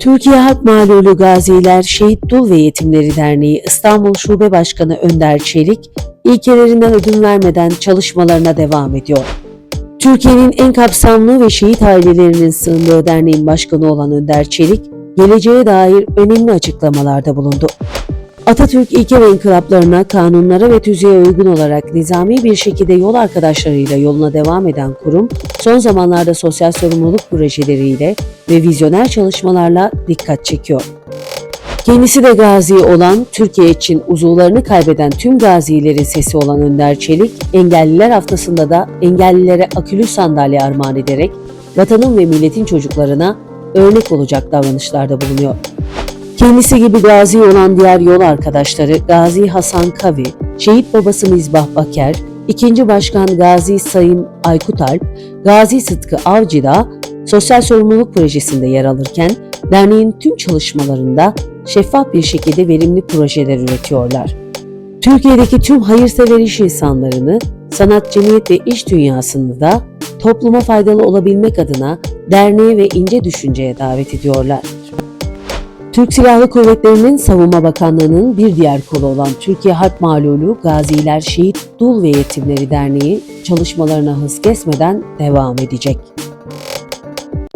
Türkiye Halk Malulu Gaziler Şehit Dul ve Yetimleri Derneği İstanbul Şube Başkanı Önder Çelik, ilkelerinden ödün vermeden çalışmalarına devam ediyor. Türkiye'nin en kapsamlı ve şehit ailelerinin sığındığı derneğin başkanı olan Önder Çelik, geleceğe dair önemli açıklamalarda bulundu. Atatürk ilke ve inkılaplarına, kanunlara ve tüzüğe uygun olarak nizami bir şekilde yol arkadaşlarıyla yoluna devam eden kurum, son zamanlarda sosyal sorumluluk projeleriyle ve vizyoner çalışmalarla dikkat çekiyor. Kendisi de gazi olan, Türkiye için uzuvlarını kaybeden tüm gazilerin sesi olan Önder Çelik, Engelliler Haftası'nda da engellilere akülü sandalye armağan ederek vatanın ve milletin çocuklarına örnek olacak davranışlarda bulunuyor. Kendisi gibi gazi olan diğer yol arkadaşları Gazi Hasan Kavi, şehit babası Mizbah Baker, ikinci başkan Gazi Sayın Aykut Alp, Gazi Sıtkı Avcı da sosyal sorumluluk projesinde yer alırken derneğin tüm çalışmalarında şeffaf bir şekilde verimli projeler üretiyorlar. Türkiye'deki tüm hayırsever iş insanlarını, sanat, cemiyet ve iş dünyasını da topluma faydalı olabilmek adına derneğe ve ince düşünceye davet ediyorlar. Türk Silahlı Kuvvetleri'nin Savunma Bakanlığı'nın bir diğer kolu olan Türkiye Harp Malulu Gaziler Şehit Dul ve Yetimleri Derneği çalışmalarına hız kesmeden devam edecek.